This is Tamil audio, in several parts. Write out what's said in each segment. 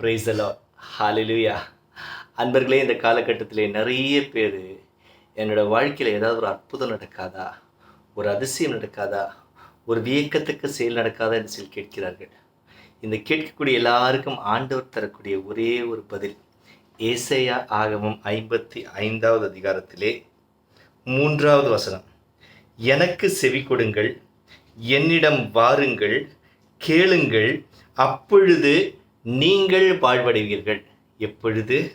பிரைசலோ ஹாலிலுயா அன்பர்களே இந்த காலகட்டத்திலே நிறைய பேர் என்னோடய வாழ்க்கையில் ஏதாவது ஒரு அற்புதம் நடக்காதா? ஒரு அதிசயம் நடக்காதா? ஒரு வியக்கத்தக்க செயல் நடக்காதா என்று சொல்லி கேட்கிறார்கள். இந்த கேட்கக்கூடிய எல்லாருக்கும் ஆண்டவர் தரக்கூடிய ஒரே ஒரு பதில். ஏசையா ஆகமம் ஐம்பத்தி ஐந்தாவது அதிகாரத்திலே மூன்றாவது வசனம். எனக்கு செவி கொடுங்கள் என்னிடம் வாருங்கள் கேளுங்கள் அப்பொழுது நீங்கள் வாழ்வடைவீர்கள் எப்பொழுது?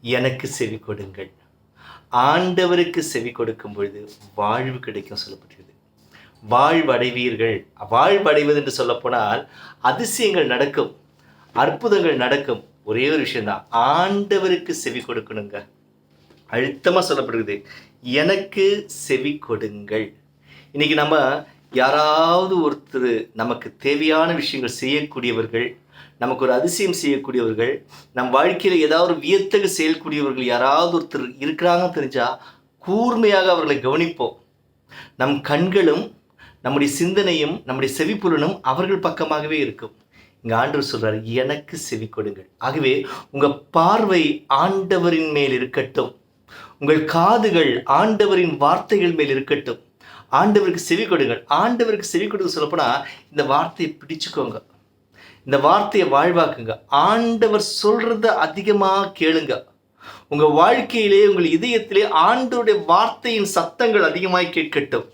எனக்கு செவி கொடுங்கள். ஆண்டவருக்கு செவி கொடுக்கும் பொழுது வாழ்வு கிடைக்கும் சொல்லப்பட்டிருக்கிறது. வாழ்வடைவீர்கள். வாழ்வடைவது என்று சொல்லப்போனால் அதிசயங்கள் நடக்கும். அற்புதங்கள் நடக்கும். ஒரே ஒரு விஷயம்தான். ஆண்டவருக்கு செவி கொடுக்கணுங்க. அழுத்தமாக சொல்லப்படுகிறது. எனக்கு செவி கொடுங்கள். இன்னைக்கு நம்ம யாராவது ஒருத்தர் நமக்கு தேவையான விஷயங்கள் செய்யக்கூடியவர்கள் நமக்கு ஒரு அதிசயம் செய்யக்கூடியவர்கள் நம் வாழ்க்கையில் ஏதாவது ஒரு வியத்தகு செய்யக்கூடியவர்கள் யாராவது ஒருத்தர் இருக்கிறாங்கன்னு தெரிஞ்சால் கூர்மையாக அவர்களை கவனிப்போம். நம் கண்களும் நம்முடைய சிந்தனையும் நம்முடைய செவிப்புலனும் அவர்கள் பக்கமாகவே இருக்கும். இங்கே ஆண்டவர் சொல்கிறார் எனக்கு செவி கொடுங்கள். ஆகவே உங்கள் பார்வை ஆண்டவரின் மேல் இருக்கட்டும். உங்கள் காதுகள் ஆண்டவரின் வார்த்தைகள் மேல் இருக்கட்டும். ஆண்டவருக்கு செவி கொடுங்கள். ஆண்டவருக்கு செவி கொடுக்க சொல்லப்போனால் இந்த வார்த்தையை பிடிச்சுக்கோங்க. இந்த வார்த்தையை வாழ்வாக்குங்க. ஆண்டவர் சொல்கிறத அதிகமாக கேளுங்க. உங்கள் வாழ்க்கையிலே உங்கள் இதயத்திலே ஆண்டவருடைய வார்த்தையின் சத்தங்கள் அதிகமாக கேட்கட்டும்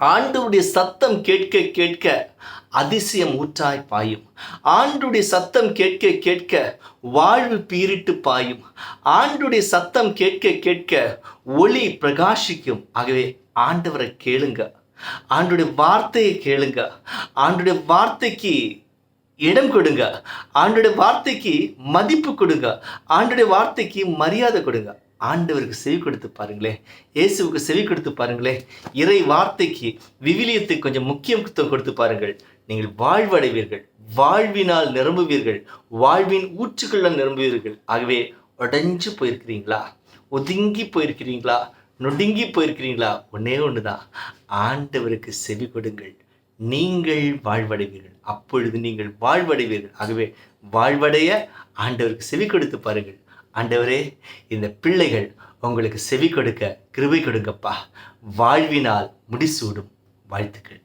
ஆண்டவருடைய சத்தம் கேட்க கேட்க அதிசயம் ஊற்றாய் பாயும். ஆண்டுடைய சத்தம் கேட்க கேட்க வாழ்வு பீரிட்டு பாயும். ஆண்டுடைய சத்தம் கேட்க கேட்க ஒளி பிரகாசிக்கும். ஆகவே ஆண்டவரை கேளுங்க. ஆண்டுடைய வார்த்தையை கேளுங்க. ஆண்டுடைய வார்த்தைக்கு இடம் கொடுங்க. ஆண்டுடைய வார்த்தைக்கு மதிப்பு கொடுங்க. ஆண்டுடைய வார்த்தைக்கு மரியாதை கொடுங்க. ஆண்டவருக்கு செவி கொடுத்து பாருங்களேன் இயேசுவுக்கு செவி கொடுத்து பாருங்களேன் இறை வார்த்தைக்கு விவிலியத்துக்கு கொஞ்சம் முக்கியத்துவம் கொடுத்து பாருங்கள். நீங்கள் வாழ்வடைவீர்கள். வாழ்வினால் நிரம்புவீர்கள். வாழ்வின் ஊற்றுக்கள்ல நிரம்புவீர்கள். ஆகவே உடைஞ்சு போயிருக்கிறீங்களா? ஒதுங்கி போயிருக்கிறீங்களா? நொடுங்கி போயிருக்கிறீங்களா ஒன்னே ஒன்று தான் ஆண்டவருக்கு செவி கொடுங்கள். நீங்கள் வாழ்வடைவீர்கள். அப்பொழுது நீங்கள் வாழ்வடைவீர்கள். ஆகவே வாழ்வடைய ஆண்டவருக்கு செவி கொடுத்து பாருங்கள். ஆண்டவரே இந்த பிள்ளைகள் உங்களுக்கு செவி கொடுக்க கிருபை கொடுங்கப்பா. வாழ்வினால் முடிசூடும். வாழ்த்துக்கள்.